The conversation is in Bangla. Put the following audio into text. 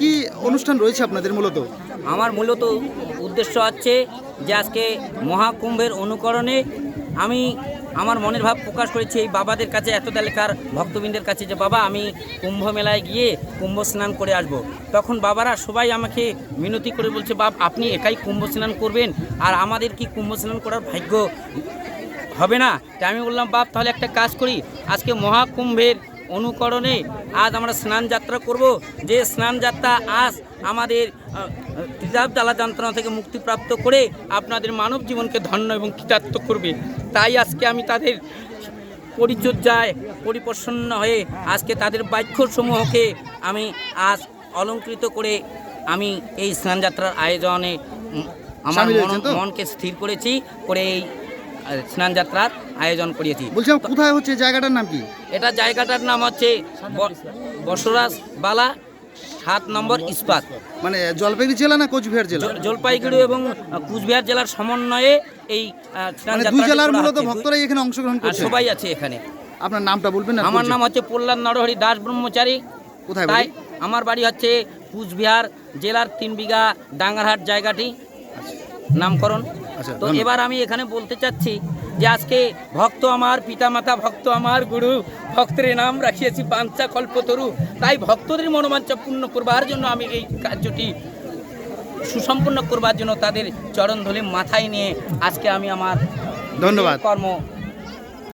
কি অনুষ্ঠান রয়েছে আপনাদের মূলত? আমার মূলত উদ্দেশ্য হচ্ছে যে আজকে মহাকুম্ভের অনুকরণে আমি আমার মনের ভাব প্রকাশ করেছি এই বাবাদের কাছে এত তালিকার ভক্তবৃন্দের কাছে যে, বাবা, আমি কুম্ভ মেলায় গিয়ে কুম্ভ স্নান করে আসব। তখন বাবারা সবাই আমাকে মিনতি করে বলছে, বাপ, আপনি একাই কুম্ভ স্নান করবেন আর আমাদের কি কুম্ভ স্নান করার ভাগ্য হবে না? তাই আমি বললাম, বাপ, তাহলে একটা কাজ করি। আজকে মহাকুম্ভের অনুকরণে আজ আমরা স্নান যাত্রা করব। যে স্নান যাত্রা আজ আমাদের ত্রিজাব জ্বালা যন্ত্রণা থেকে মুক্তিপ্রাপ্ত করে আপনাদের মানব জীবনকে ধন্য এবং কৃতার্থ করবে। তাই আজকে আমি তাদের পরিচর্যায় পরিপ্রসন্ন হয়ে আজকে তাদের বাক্যসমূহকে আমি আজ অলঙ্কৃত করে আমি এই স্নানযাত্রার আয়োজনে আমার মন- মনকে স্থির করেছি করে এই আহ, স্নানযাত্রার আয়োজন করিয়েছি। বলছিলাম কোথায় হচ্ছে জায়গাটার নাম কি? এটা জায়গাটার নাম হচ্ছে বসরাজ বালা সাত নম্বর ইস্পাত। মানে জলপাইগুড়ি জেলা না কোচবিহার জেলা? জলপাইগুড়ি এবং কোচবিহার জেলার সমন্বয়ে এই মানে দুই জেলার মূলত ভক্তরাই এখানে অংশগ্রহণ করছে সবাই আছে এখানে। আপনার নামটা বলবেন না আমার নাম হচ্ছে প্রহ্লাদ নরহরি দাস ব্রহ্মচারী। কোথায় তাই আমার বাড়ি হচ্ছে কুচবিহার জেলার তিন বিঘা ডাঙ্গারহাট জায়গাটি। নামকরণ। আচ্ছা, তো এবার আমি এখানে বলতে চাচ্ছি যে আজকে ভক্ত আমার পিতামাতা ভক্ত আমার গুরু ভক্তের নাম রাখিয়েছি পাঞ্চা কল্পতরু তাই ভক্তদের মনোবাঞ্ছা পূর্ণ করবার জন্য আমি এই কার্যটি সুসম্পন্ন করবার জন্য তাদের চরণ ধরে মাথায় নিয়ে আজকে আমি আমার ধন্যবাদ। কর্ম